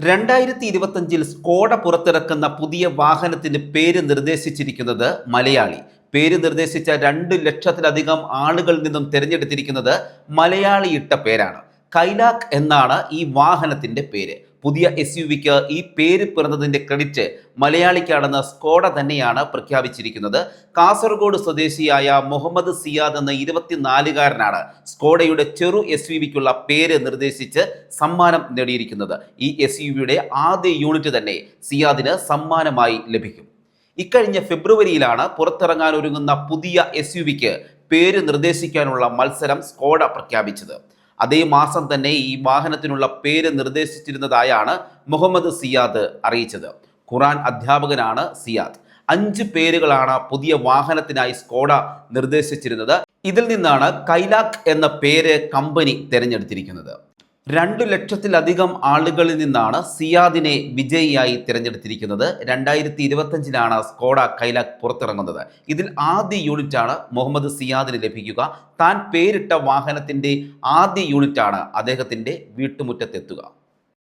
രണ്ടായിരത്തി ഇരുപത്തഞ്ചിൽ സ്കോഡ പുറത്തിറക്കുന്ന പുതിയ വാഹനത്തിന് പേര് നിർദ്ദേശിച്ചിരിക്കുന്നത് മലയാളി. പേര് നിർദ്ദേശിച്ച രണ്ട് ലക്ഷത്തിലധികം ആളുകളിൽ നിന്നും തിരഞ്ഞെടുത്തിരിക്കുന്നത് മലയാളിയിട്ട പേരാണ്. കൈലാക് എന്നാണ് ഈ വാഹനത്തിന്റെ പേര്. പുതിയ എസ് യു വിക്ക് ഈ പേര് പിറന്നതിന്റെ ക്രെഡിറ്റ് മലയാളിക്കാണെന്ന് സ്കോഡ തന്നെയാണ് പ്രഖ്യാപിച്ചിരിക്കുന്നത്. കാസർഗോഡ് സ്വദേശിയായ മുഹമ്മദ് സിയാദ് എന്ന ഇരുപത്തിനാലുകാരനാണ് സ്കോഡയുടെ ചെറു എസ് യു വിക്കുള്ള പേര് നിർദ്ദേശിച്ച് സമ്മാനം നേടിയിരിക്കുന്നത്. ഈ എസ് യു വിയുടെ ആദ്യ യൂണിറ്റ് തന്നെ സിയാദിന് സമ്മാനമായി ലഭിക്കും. ഇക്കഴിഞ്ഞ ഫെബ്രുവരിയിലാണ് പുറത്തിറങ്ങാൻ ഒരുങ്ങുന്ന പുതിയ എസ് യു വിക്ക് പേര് നിർദ്ദേശിക്കാനുള്ള മത്സരം സ്കോഡ പ്രഖ്യാപിച്ചത്. അതേ മാസം തന്നെ ഈ വാഹനത്തിനുള്ള പേര് നിർദ്ദേശിച്ചിരുന്നതായാണ് മുഹമ്മദ് സിയാദ് അറിയിച്ചത്. ഖുറാൻ അധ്യാപകനാണ് സിയാദ്. അഞ്ച് പേരുകളാണ് പുതിയ വാഹനത്തിനായി സ്കോഡ നിർദ്ദേശിച്ചിരുന്നത്. ഇതിൽ നിന്നാണ് കൈലാക് എന്ന പേര് കമ്പനി തിരഞ്ഞെടുത്തിരിക്കുന്നത്. രണ്ടു ലക്ഷത്തിലധികം ആളുകളിൽ നിന്നാണ് സിയാദിനെ വിജയിയായി തിരഞ്ഞെടുത്തിരിക്കുന്നത്. രണ്ടായിരത്തി ഇരുപത്തഞ്ചിലാണ് സ്കോഡ കൈലാക് പുറത്തിറങ്ങുന്നത്. ഇതിൽ ആദ്യ യൂണിറ്റാണ് മുഹമ്മദ് സിയാദിന് ലഭിക്കുക. താൻ പേരിട്ട വാഹനത്തിന്റെ ആദ്യ യൂണിറ്റാണ് അദ്ദേഹത്തിന്റെ വീട്ടുമുറ്റത്തെത്തുക.